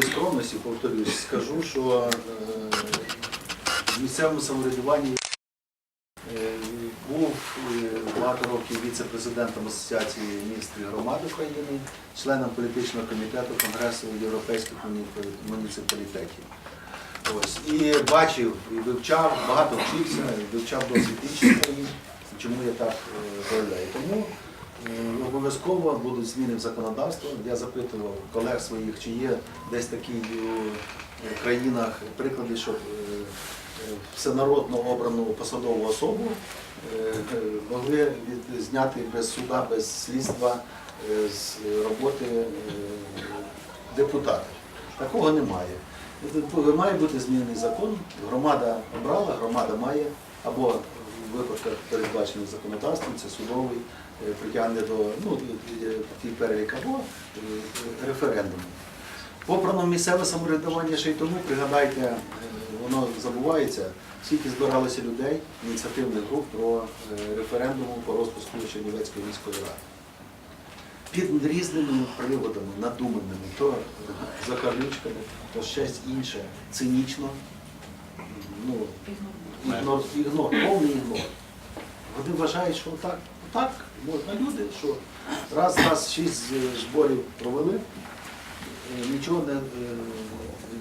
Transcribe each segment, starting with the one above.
скромності, повторюсь, скажу, що е, в місцевому самоврядуванні е, був е, багато років віце-президентом Асоціації міст і громад України, членом політичного комітету Конгресу європейських муніципалітетів. Ось. І бачив, і вивчав, багато вчився, вивчав досвід інших країн, чому я так заявляю. Тому обов'язково будуть зміни в законодавство. Я запитував колег своїх, чи є десь такі в країнах приклади, щоб е, е, всенародно обрану посадову особу е, е, могли зняти без суда, без слідства е, з роботи е, депутатів. Такого немає. Має бути змінений закон, громада обрала, громада має, або випадках передбачених законодавством, це судовий, е, притягне до ну, е, перелік, або е, референдуму. Попрано місцеве самоврядування ще й тому, пригадайте, е, воно забувається, скільки збиралося людей, ініціативних груп про е, референдум по розпуску Чернівецької міської ради під різними приводами, надуманими, то закарлючками, то щось інше, цинічно, ну, ігнор, ігнор, повний ігнор. Вони вважають, що так, так можна люди, що раз, раз шість е, зборів провели, е, нічого не, е,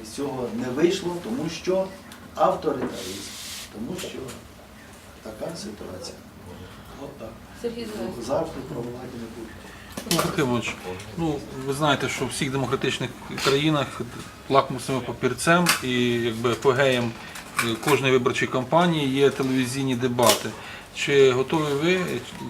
з цього не вийшло, тому що авторитаризм, тому що така ситуація. От так. Сергій Завжди про владі не буде. Ну, ну ви знаєте, що в всіх демократичних країнах лакмусовим папірцем і якби апогеєм е, кожної виборчої кампанії є телевізійні дебати. Чи готові ви,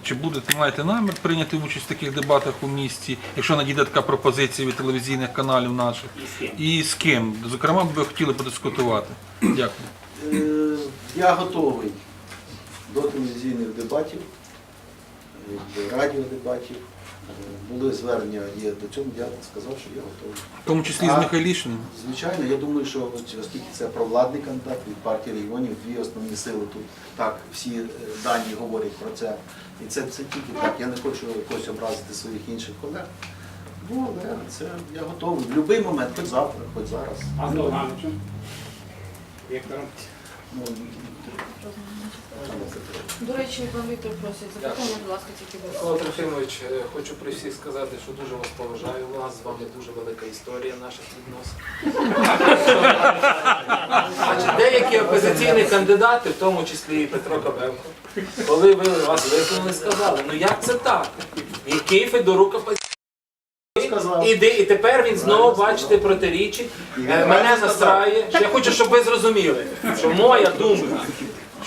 чи будете маєте намір прийняти участь в таких дебатах у місті, якщо надійде така пропозиція від телевізійних каналів наших? І з ким? Зокрема, б ви хотіли подискутувати. Дякую. Е, Я готовий до телевізійних дебатів, до радіодебатів. Були звернення є до цього, я сказав, що я готовий. В тому числі з А- Михайлішиним. Звичайно, я думаю, що от оскільки це провладний кандидат від партії регіонів, дві основні сили тут так всі е, дані говорять про це. І це, це тільки так. Я не хочу якось образити своїх інших колег. Ну, але це я готовий. В будь-який момент, хоч завтра, хоч зараз. А з Довганичем? Віктором? До речі, пан Віктор просить запитання, будь ласка, тільки ви. Микола Трофимович, е, хочу при всіх сказати, що дуже вас поважаю. У нас з вами дуже велика історія наших відносин. Значить, деякі опозиційні кандидати, в тому числі і Петро Кабенко, коли ви вас висунули, сказали, ну як це так? Який Федорук опозиційний? Сказав. І, тепер він знову, бачите, протирічить. Е, Мене настрає. Я хочу, щоб ви зрозуміли, що моя думка,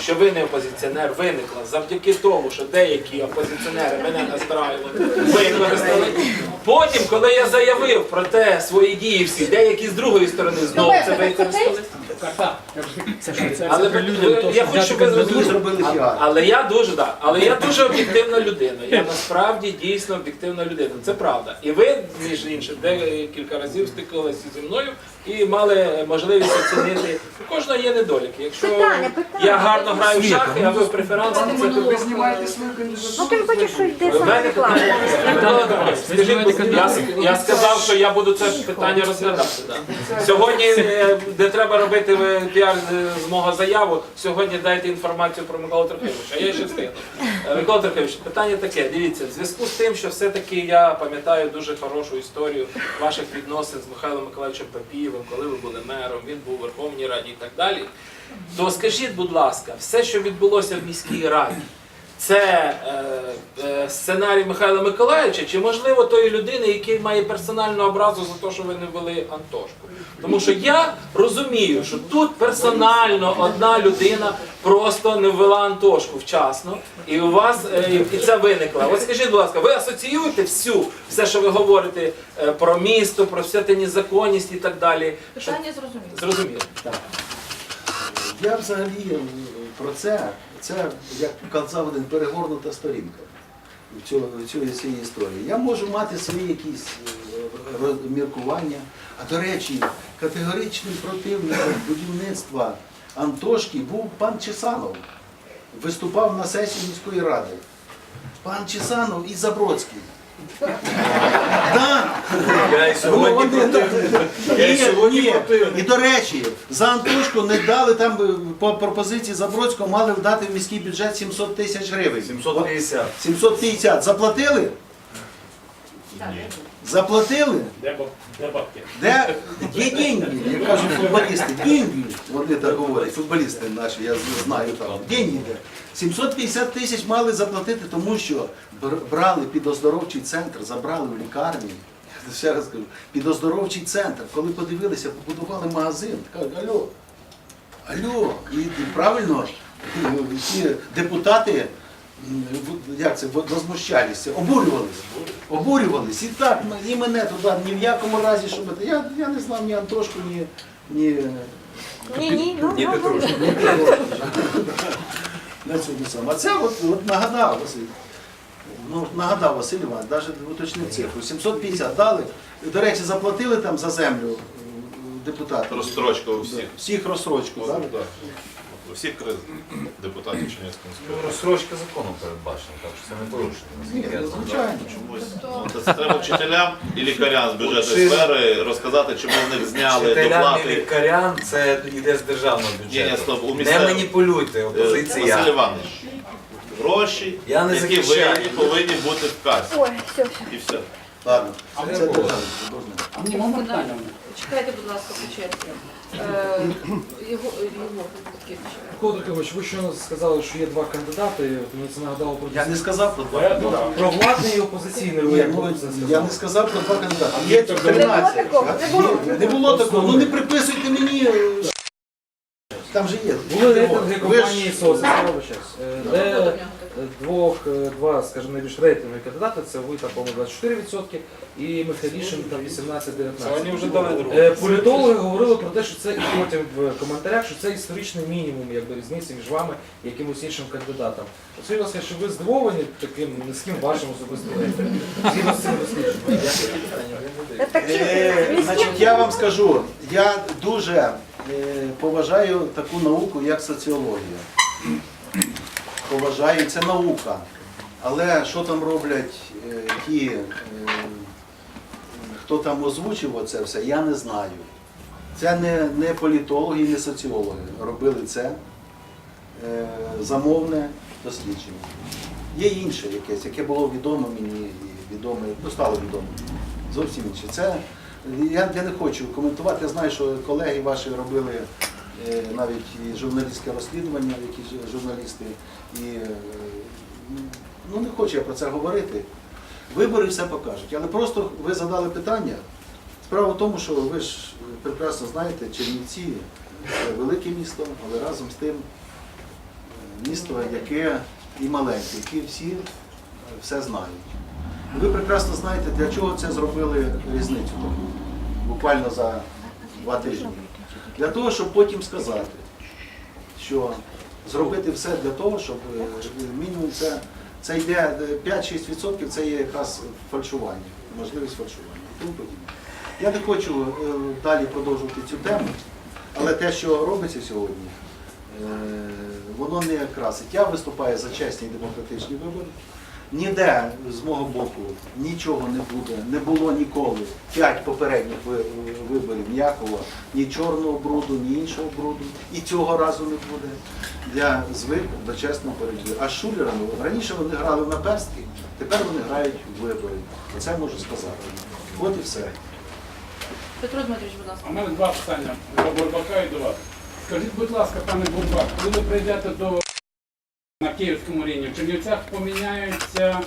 що ви не опозиціонер, виникла завдяки тому, що деякі опозиціонери мене настраювали, використали. Потім, коли я заявив про те свої дії всі, деякі з другої сторони знову це використали. Але ви- я хочу, щоб ви Ви зрозуміли. А- Але я дуже да, але я дуже об'єктивна людина. Я насправді дійсно об'єктивна людина. Це правда. І ви, між іншим, декілька разів стикалися зі мною і мали можливість оцінити. У кожного є недоліки. Якщо Питання, питання. я гарно граю в шахи, а ви в преферанси, це Ви знімаєте свою Ну ти хочеш, що йде в реклама. питання. Микола Дмитрович, Скажіть, будь ласка, я, сказав, що я буду це питання розглядати. да. Сьогодні, е, де треба робити е, піар е, з мого заяву, сьогодні дайте інформацію про Миколу Трохимовича. Я ще встигну. Е, Микола Трохимович, питання таке. Дивіться, в зв'язку з тим, що все-таки я пам'ятаю дуже хорошу історію ваших відносин з Михайлом Миколаївичем Папієвим, коли ви були мером, він був у Верховній Раді і так далі. То скажіть, будь ласка, все, що відбулося в міській раді, це е, е, сценарій Михайла Миколаївича, чи можливо тої людини, який має персональну образу за те, що ви не вели Антошку? Тому що я розумію, що тут персонально одна людина просто не ввела Антошку вчасно, і у вас е, і це виникло. От скажіть, будь ласка, ви асоціюєте всю все, що ви говорите е, про місто, про всю та незаконність і так далі? Питання зрозуміло. Зрозуміло. Так. Я взагалі е, про це, це, як казав один, перегорнута сторінка в цій історії. Я можу мати свої якісь е, міркування. А до речі, категоричним противником будівництва Антошки був пан Чесанов. Виступав на сесії міської ради. Пан Чесанов і Забродський. Я сьогодні Ну, противник. Я й сьогодні ні. противник. І до речі, за Антошку не дали там е, по пропозиції Забродського мали вдати в міський бюджет 700 тисяч гривень. 750. 750. Заплатили? Заплатили? Де баб- де бабки? Де є деньги, як кажуть футболісти, деньги, вони так говорять, футболісти наші, я знаю там, деньги де. 750 тисяч мали заплатити, тому що брали під оздоровчий центр, забрали в лікарні. Ще раз кажу, під оздоровчий центр, коли подивилися, побудували магазин, кажуть, алло, алло, і, правильно, ну, депутати, як це, возмущалися, обурювалися. Обурювались. І так, і мене туди ні в якому разі, щоб це- я, я не знав ні Антошку, ні, ні, Ні, ні, ну, Ні, ну, саме. А це от, от нагадав Василь. Ну, нагадав Василь Іванович, навіть уточнив цифру. 750 дали. До речі, заплатили там за землю депутати. Розстрочка у всіх. Всіх розстрочку. Ну, да. У всіх депутатів Ну, ради. Розстрочка законом передбачена, так що це не порушення. наскільки я Ні, знаю. звичайно. Чомусь. Ну, Це треба вчителям і лікарям з бюджетної сфери розказати, чому в них зняли Вчителям і доплати. лікарям це йде з державного Ні, бюджету. ні, стоп, у Не місцевому. маніпулюйте, Е, Василь опозиція. Іванович, гроші, Я не які захищаю. винні, повинні бути в касі. Ой, все, все. І все. Ладно. Ви? Чекайте, будь ласка, по черзі. Е, Його, Трохимович, ви щойно сказали, що є два кандидати, мені це нагадало про Я не сказав про два. про владний і опозиційний. Ви як ну, ви це я сказали? не сказав про два кандидати. Є Не було 13. такого, не було. Не було такого. Ну не приписуйте мені. е, Там же є. Були рейтинги компанії СОС, вибачаюсь, е, Ну, де двох, е, два, скажімо, найбільш рейтингові кандидати, це ви там, по-моєму, 24% і Михайлішин там 18-19%. Вони вже дали другу. Е, Політологи говорили про те, що це і потім в коментарях, що це історичний мінімум, якби різниці між вами і якимось іншим кандидатом. Оце, будь ласка, що ви здивовані таким низьким вашим особистим рейтингом? Згідно з цим дослідженням. Це такі Е. Значить, я вам скажу, я дуже поважаю таку науку, як соціологія. Поважаю, це наука. Але що там роблять е, ті, е, хто там озвучив це все, я не знаю. Це не, не політологи не соціологи робили це е, замовне дослідження. Є інше якесь, яке було відомо мені відоме, ну стало відомо. Зовсім інше. Це я, я не хочу коментувати. Я знаю, що колеги ваші робили навіть і журналістське розслідування, якісь ж- журналісти. І е, ну не хочу я про це говорити. Вибори все покажуть. Але просто ви задали питання. Справа в тому, що ви ж прекрасно знаєте, Чернівці це велике місто, але разом з тим е, місто, яке і маленьке, які всі е, все знають. Ви прекрасно знаєте, для чого це зробили різницю буквально за два тижні. Для того, щоб потім сказати, що зробити все для того, щоб е, мінімум це, це йде е, 5-6% це є якраз фальшування, можливість фальшування і тому подібне. Я не хочу е, далі продовжувати цю тему, але те, що робиться сьогодні, е, воно не красить. Я виступаю за чесні демократичні вибори. Ніде з мого боку нічого не буде, не було ніколи. П'ять попередніх виборів ніякого ні чорного бруду, ні іншого бруду. І цього разу не буде. Я звик до чесного боротьби. А з шулерами раніше вони грали на перстки, тепер вони грають в вибори. Це можу сказати. От і все. Петро Дмитрович, будь ласка. А в мене два питання до Бурбака і до вас. Скажіть, будь ласка, пане Бурбак, коли ви прийдете до на київському рівні, в Чернівцях поміняються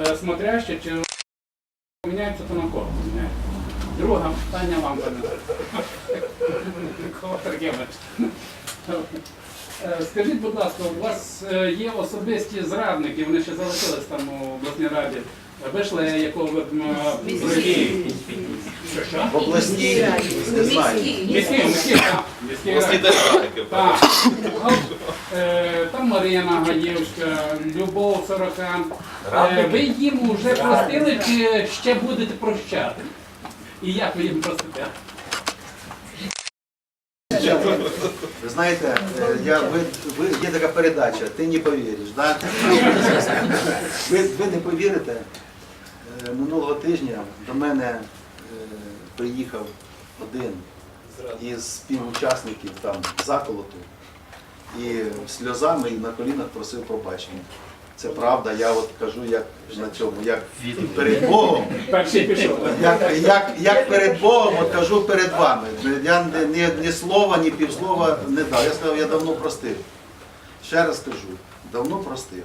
е, смотрящі чи поміняються то на кого? поміняються? Друге питання вам, Сергійович. Е, Скажіть, будь ласка, у вас е, є особисті зрадники, вони ще залишились там у обласній раді. Вийшли, якого Що, що? В обласній не знаю. Міський, міський, так. Міський Власні рад. державники. Так. Е, Там Марина Гаєвська, Любов Сорокан. Е, Ви їм вже простили чи ще будете прощати? І як ви їм простите? Ви знаєте, е, я, ви, ви, є така передача, ти не повіриш. Да? Ви, ви не повірите. Е, Минулого тижня до мене е, приїхав один із співучасників там заколоту і сльозами і на колінах просив пробачення. Це правда, я от кажу, як на цьому, як перед Богом, як, як, як перед Богом, от кажу перед вами. Я ні, ні, ні слова, ні півслова не дав. Я сказав, я давно простив. Ще раз кажу, давно простив.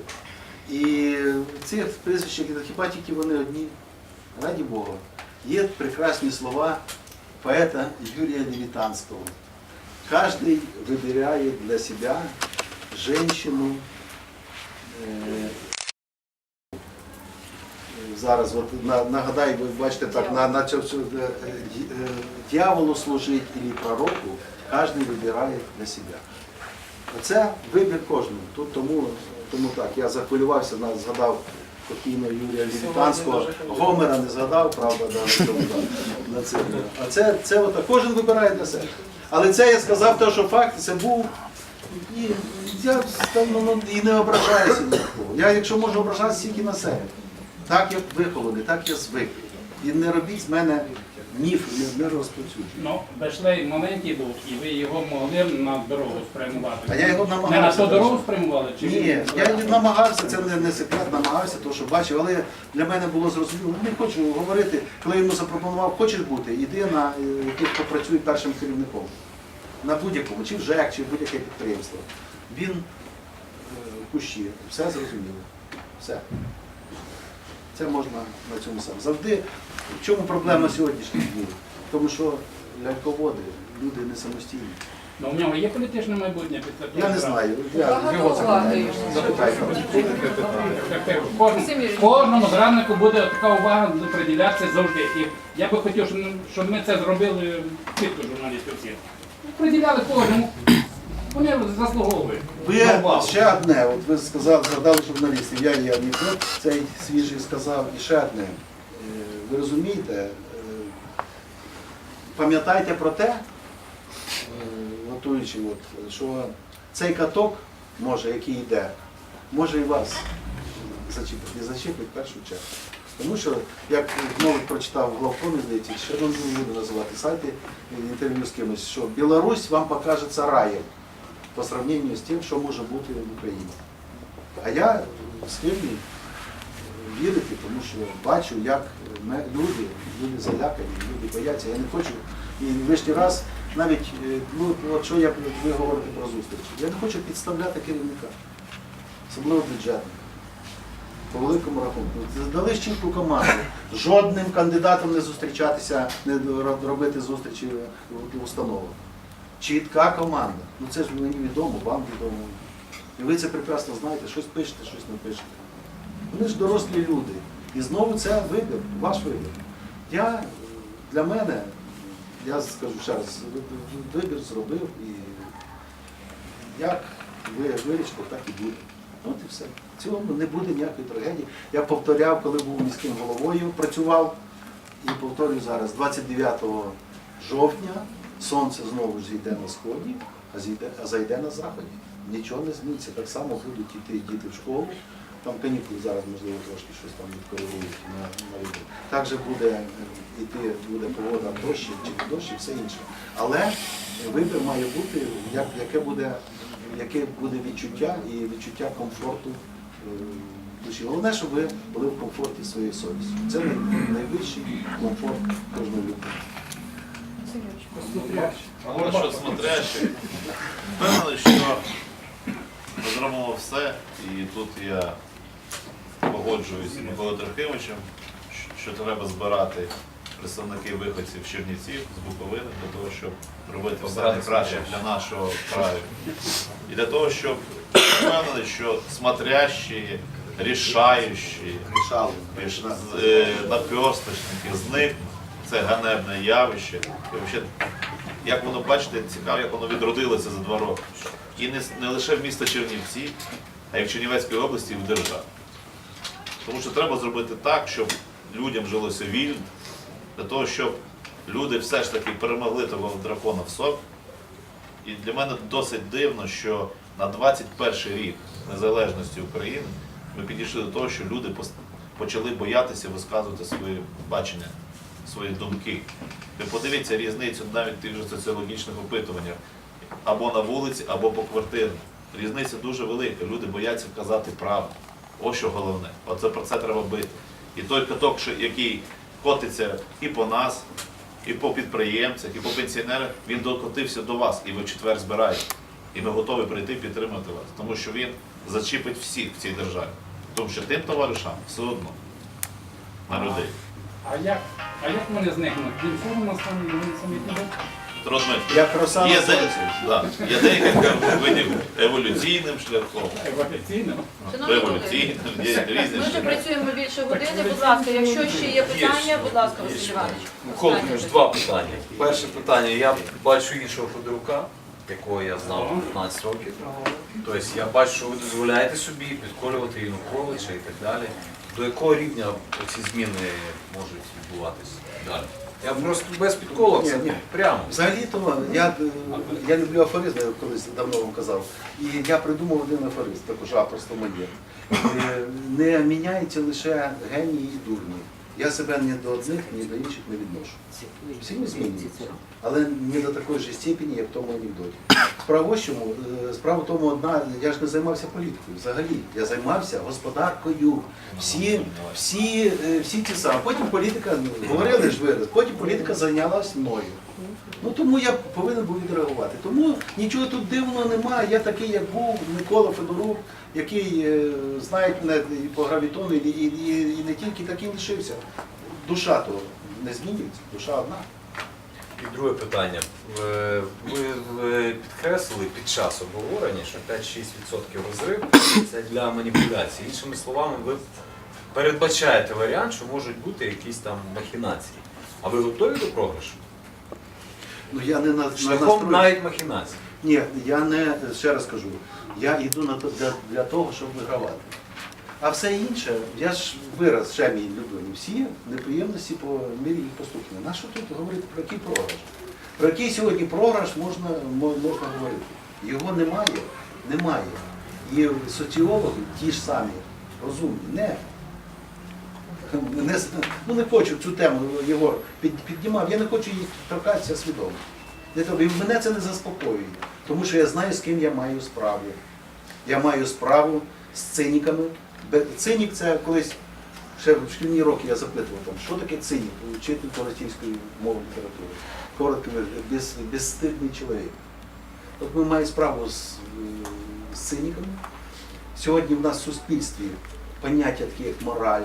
І ці прізвища, хіба тільки вони одні, раді Бога. Є прекрасні слова поета Юрія Левитанского. Каждый выбирает для себя женщину. е, Зараз от на- нагадай, ви бачите так, на, на ді- е, дьяволу служить і пророку, кожен вибирає для себе. Це вибір кожного. Тут тому, тому так, я захвилювався, на- згадав покійного Юрія Лівітанського, Гомера не згадав, правда, да, на да, на це. А це, це от, кожен вибирає для себе. Але це я сказав, те, що факт, це був. І я там, ну, ну, і не ображаюся ні на кого. Я, якщо можу ображатися тільки на себе. Так я вихований, так я звик. І не робіть з мене міф, не, не розповсюджуйте. Ну, Бешлей маленький був, і ви його могли на дорогу спрямувати. А я його Не на намагався. ту дорогу спрямували? Чи Ні, я й намагався, це не, не секрет, намагався, тому що бачив, але для мене було зрозуміло, не хочу говорити, коли йому запропонував, хочеш бути, іди на е, тих, хто працює першим керівником. На будь-якому, чи в ЖЕК, чи в будь-яке підприємство. Він е, в кущі, все зрозуміло. Все. Це можна на цьому сам. Завжди, в чому проблема сьогоднішніх днів? Тому що ляльководи, люди не самостійні. Ну, у нього є політичне майбутнє того? Я не знаю. Я, його Кожному, зраднику буде така увага приділятися завжди. І я би хотів, щоб, щоб ми це зробили чітко журналістів всіх. Приділяли кожному. Вони заслуговують. Ви на увагу. ще одне, от ви сказали, згадали журналістів, я є анекдот, цей свіжий сказав, і ще одне. Ви розумієте, е, пам'ятайте про те, е, готуючи, от, що цей каток може, який йде, може і вас зачепити, і в першу чергу. Тому що, як знову прочитав главкомі, здається, ще не буду називати сайти, е, інтерв'ю з кимось, що Білорусь вам покажеться раєм по сравнению з тим, що може бути в Україні. А я схильний вірити, тому що бачу, як люди, люди залякані, люди бояться. Я не хочу. І лишній раз навіть, е, ну, що я, ви говорите про зустріч, я не хочу підставляти керівника, особливо бюджетника. По великому рахунку. Дали чітку команду. Жодним кандидатом не зустрічатися, не робити зустрічі в установах. Чітка команда. Ну це ж мені відомо, вам відомо. І ви це прекрасно знаєте, щось пишете, щось не пишете. Вони ж дорослі люди. І знову це вибір, ваш вибір. Я для мене, я скажу ще раз, вибір зробив і як ви вирішите, так і буде. От і все. В цілому не буде ніякої трагедії. Я повторяв, коли був міським головою, працював і повторюю зараз, 29 жовтня сонце знову ж зійде на сході, а зайде на заході. Нічого не зміниться. Так само будуть йти діти в школу. Там канікули зараз, можливо, трошки щось там відкоригують на, на вибір. Також буде е, йти, буде погода дощі чи не дощі, все інше. Але вибір має бути, як, яке буде, яке буде відчуття і відчуття комфорту е, душі. Головне, щоб ви були в комфорті своєї совісті. Це найвищий комфорт кожної людини. Але що смотрящий, впевнений, що зробимо все, і тут я погоджуюсь з Миколою Трохимовичем, що треба збирати представників виходців з Чернівців, з Буковини, для того, щоб робити все найкраще для нашого краю. І для того, щоб впевнений, що смотрящі, рішаючі, е, наперсточники зникнуть. Це ганебне явище. І взагалі, як воно бачите, цікаво, як воно відродилося за два роки. І не, не лише в місто Чернівці, а й в Чернівецькій області і в державі. Тому що треба зробити так, щоб людям жилося вільно, для того, щоб люди все ж таки перемогли того дракона в собі. І для мене досить дивно, що на 21 рік незалежності України ми підійшли до того, що люди почали боятися висказувати свої бачення, свої думки. Ви подивіться різницю навіть в тих же соціологічних опитуваннях або на вулиці, або по квартирі. Різниця дуже велика. Люди бояться казати правду. Ось що головне. Оце про це треба бити. І той каток, який котиться і по нас, і по підприємцях, і по пенсіонерах, він докотився до вас, і ви четвер збираєте. І ми готові прийти підтримати вас, тому що він зачіпить всіх в цій державі. Тому що тим товаришам все одно на людей. А як, а як вони зникнуть? Він все одно самі, самі Як роса Є, де, да, є декілька видів еволюційним шляхом, колеги, еволюційним, є різні Ми вже шляхи. працюємо більше години. Будь ласка, якщо ще є питання, будь ласка, Василь Іванович. Микола останнє два питання. Перше питання. Я бачу іншого Федорука, якого я знав 15 років. Тобто я бачу, що ви дозволяєте собі підколювати Януковича і так далі. До якого рівня ці зміни можуть відбуватися далі? Я просто без підколок, це прямо. Взагалі-то я, е, я люблю афоризм, я колись давно вам казав. І я придумав один афоризм, також авторство моє. Е, Не міняється лише генії і дурні. Я себе ні до одних, ні до інших не відношу. Всі ми змінюються, але не до такої ж степені, як в тому анекдоті. Справа ось чому, е, справа в тому одна, я ж не займався політикою взагалі. Я займався господаркою. Всі, всі, е, всі ті самі. Потім політика, ну, говорили ж ви, потім політика зайнялась мною. Ну тому я повинен був відреагувати. Тому нічого тут дивного немає. Я такий, як був Микола Федорук, який е, знає мене і по гравітону, і, і, і, і не тільки такий лишився. Душа то не змінюється, душа одна. І друге питання. Е, Ви підкреслили під час обговорення, що 5-6% розрив це для маніпуляцій. Іншими словами, ви передбачаєте варіант, що можуть бути якісь там махінації. А ви готові до програшу? Ну я не на, на Шляхом настрої. навіть махінацій. Ні, я не ще раз кажу, я йду на то для, для того, щоб вигравати. А все інше, я ж вираз ще мій любимий. Всі неприємності по мірі їх поступлення. На що тут говорити про який програш? Про який сьогодні програш можна, можна говорити? Його немає, немає. І соціологи ті ж самі, розумні, не. Не, ну не хочу цю тему Єгор під, піднімав, я не хочу її торкатися свідомо. І мене це не заспокоює, тому що я знаю, з ким я маю справу. Я маю справу з циніками. Цинік це колись ще в шкільні роки я запитував, там, що таке цинік, вчитель російської мови літератури. Коротко, без, безстидний чоловік. От ми маємо справу з, з циніками. Сьогодні в нас в суспільстві поняття такі, як мораль.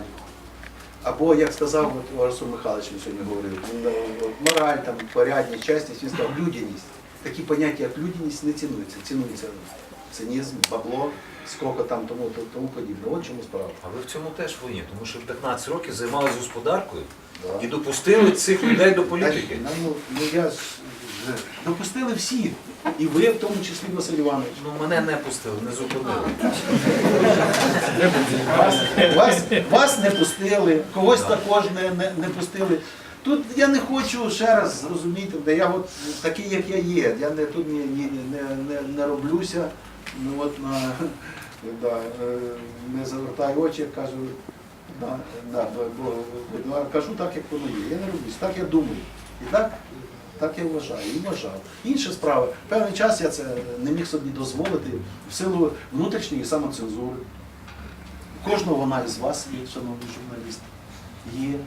Або, як сказав Арсен Михайлович, він сьогодні говорив, е, мораль, там, порядність, чесність, він сказав, людяність. Такі поняття, як людяність, не цінуються. Цінується цинізм, бабло, скоко там, тому, то- тому подібне. От чому справа. А ви в цьому теж винні, тому що в 15 років займалися господаркою Да. і допустили цих людей до політики. Та, Ну, ну, я допустили всі, і ви, в тому числі Василь Іванович. Ну мене не пустили, не зупинили. Вас, вас, вас не пустили, когось також не, не, не пустили. Тут я не хочу ще раз зрозуміти, де я от такий, як я є. Я не тут ні, не, не, не роблюся, ну от на да, е, не завертаю очі, кажу, да, да, бо, бо, бо, кажу так, як воно є. Я не роблюсь, так я думаю. І так, так я вважаю, і вважав. Інша справа, певний час я це не міг собі дозволити в силу внутрішньої самоцензури. Кожного вона із вас є, шановні журналісти. Є.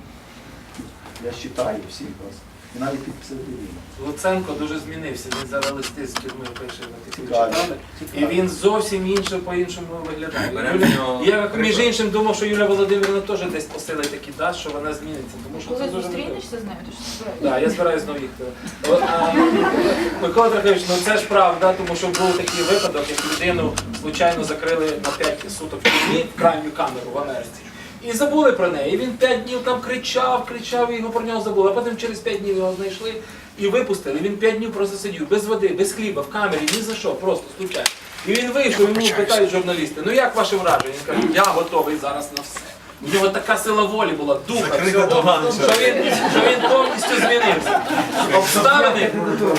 Я читаю всіх вас. І навіть під псевдонімом. Луценко дуже змінився. Він зараз листи з тюрми пише на такі читали. І він зовсім інше по-іншому виглядає. Юля- Я між іншим думав, що Юлія Володимирівна теж десь посилить такі дасть, що вона зміниться. Тому що Коли це дуже зустрінешся з нею, то що збираєш? Так, я збираюсь знову їхати. От, а, Микола Трохович, ну це ж правда, тому що був такий випадок, як людину звичайно закрили на 5 суток в тюрмі в крайню камеру в Америці. І забули про неї. І він п'ять днів там кричав, кричав, і його про нього забули. А потім через п'ять днів його знайшли і випустили. Він п'ять днів просто сидів, без води, без хліба, в камері, ні за що, просто случайно. І він вийшов, йому питають журналісти, ну як ваше враження? Він каже, я готовий зараз на все. У нього така сила волі була, духа, всього, що він, що він повністю змінився. Обставини,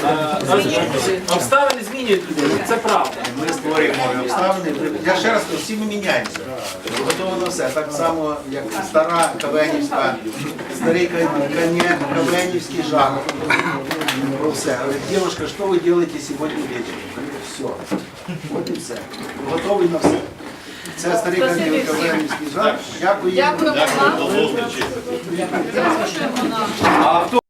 е, обставини змінюють людину, це правда. Ми створюємо обставини. Я ще раз кажу, всі ми міняємося. Готово на все. Так само, як стара Кавенівська, старий Кавенівський жах. Про все. Говорит, девушка, что вы делаете сегодня вечером? Все. Вот і все. Готовий на все. Це старий Спасибі всім. Кавенівський жах. Дякую. Дякую, вам. до зустрічі. Запрошуємо на